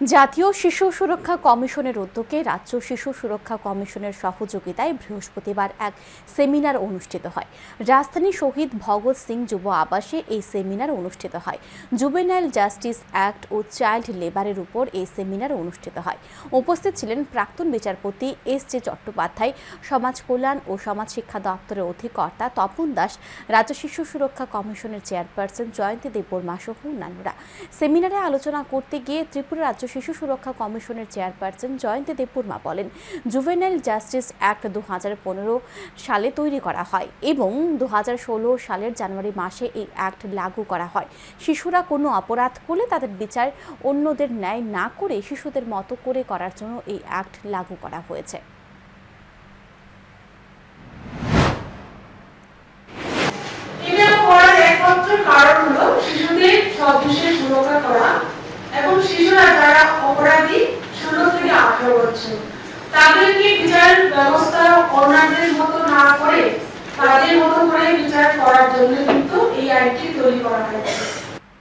জাতীয় শিশু সুরক্ষা কমিশনের উদ্যোগে রাজ্য শিশু সুরক্ষা কমিশনের সহযোগিতায় বৃহস্পতিবার এক সেমিনার অনুষ্ঠিত হয়। রাজধানী শহীদ ভগৎ সিং যুব আবাসে এই সেমিনার অনুষ্ঠিত হয়। জুবেনাইল জাস্টিস অ্যাক্ট ও চাইল্ড লেবারের উপর এই সেমিনার অনুষ্ঠিত হয়। উপস্থিত ছিলেন প্রাক্তন বিচারপতি এস জে চট্টোপাধ্যায়, সমাজ কল্যাণ ও সমাজ শিক্ষা দপ্তরের অধিকর্তা তপন দাস, রাজ্য শিশু সুরক্ষা কমিশনের চেয়ারপারসন জয়ন্তী দেববর্মা সহ অন্যান্যরা। সেমিনারে আলোচনা করতে গিয়ে ত্রিপুরা রাজ্য শিশু সুরক্ষা কমিশনের চেয়ারপারসন জয়ন্তী দেববর্মা বলেন, জুভেনাইল জাস্টিস অ্যাক্ট দু হাজার পনেরো সালে তৈরি করা হয় এবং দু হাজার ষোলো সালের জানুয়ারি মাসে এই অ্যাক্ট লাগু করা হয়। শিশুরা কোনো অপরাধ করলে তাদের বিচার অন্যদের ন্যায় না করে শিশুদের মতো করে করার জন্য এই অ্যাক্ট লাগু করা হয়েছে। কারণ হলো শিশুদের সুরক্ষা করা। তাদেরকে বিচার ব্যবস্থা অন্যদের মতো না করে তাদের মতো করে বিচার করার জন্য কিন্তু এই আইনটি তৈরি করা হয়েছে।